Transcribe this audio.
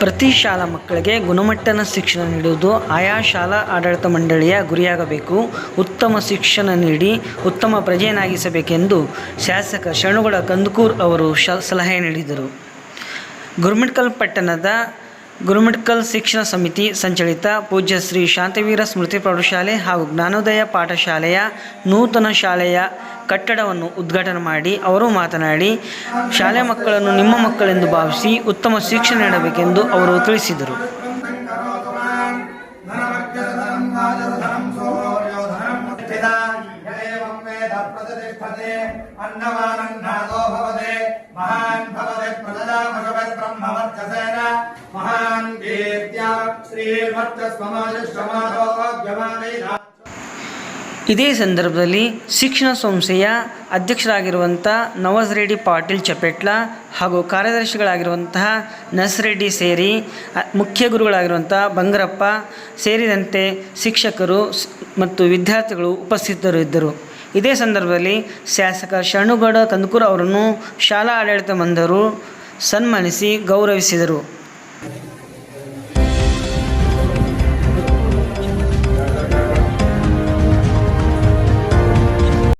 ಪ್ರತಿ ಶಾಲಾ ಮಕ್ಕಳಿಗೆ ಗುಣಮಟ್ಟದ ಶಿಕ್ಷಣ ನೀಡುವುದು ಆಯಾ ಶಾಲಾ ಆಡಳಿತ ಮಂಡಳಿಯ ಗುರಿಯಾಗಬೇಕು. ಉತ್ತಮ ಶಿಕ್ಷಣ ನೀಡಿ ಉತ್ತಮ ಪ್ರಜೆಯನ್ನಾಗಿಸಬೇಕೆಂದು ಶಾಸಕ ಶರಣುಗಳ ಕಂದಕೂರ್ ಅವರು ಶ, ಸಲಹೆ ನೀಡಿದರು. ಗುರುಮಿಟ್ಕಲ್ ಪಟ್ಟಣದ ಗುರುಮಿಟ್ಕಲ್ ಶಿಕ್ಷಣ ಸಮಿತಿ ಸಂಚಲಿತ ಪೂಜ್ಯ ಶ್ರೀ ಶಾಂತವೀರ ಸ್ಮೃತಿ ಪ್ರೌಢಶಾಲೆ ಹಾಗೂ ಜ್ಞಾನೋದಯ ಪಾಠಶಾಲೆಯ ನೂತನ ಶಾಲೆಯ ಕಟ್ಟಡವನ್ನು ಉದ್ಘಾಟನೆ ಮಾಡಿ ಅವರು ಮಾತನಾಡಿ, ಶಾಲೆ ಮಕ್ಕಳನ್ನು ನಿಮ್ಮ ಮಕ್ಕಳೆಂದು ಭಾವಿಸಿ ಉತ್ತಮ ಶಿಕ್ಷಣ ನೀಡಬೇಕೆಂದು ಅವರು ತಿಳಿಸಿದರು. ಮಹಾನ್ ಇದೇ ಸಂದರ್ಭದಲ್ಲಿ ಶಿಕ್ಷಣ ಸಂಸ್ಥೆಯ ಅಧ್ಯಕ್ಷರಾಗಿರುವಂಥ ನವಾಜ್ ರೆಡ್ಡಿ ಪಾಟೀಲ್ ಚಪೆಟ್ಲ ಹಾಗೂ ಕಾರ್ಯದರ್ಶಿಗಳಾಗಿರುವಂತಹ ನಸ್ರೆಡ್ಡಿ ಸೇರಿ ಮುಖ್ಯ ಗುರುಗಳಾಗಿರುವಂಥ ಬಂಗರಪ್ಪ ಸೇರಿದಂತೆ ಶಿಕ್ಷಕರು ಮತ್ತು ವಿದ್ಯಾರ್ಥಿಗಳು ಉಪಸ್ಥಿತರು ಇದ್ದರು. ಇದೇ ಸಂದರ್ಭದಲ್ಲಿ ಶಾಸಕ ಶರಣುಗೌಡ ಕಂದಕೂರ್ ಅವರನ್ನು ಶಾಲಾ ಆಡಳಿತ ಮಂದರು ಸನ್ಮಾನಿಸಿ ಗೌರವಿಸಿದರು.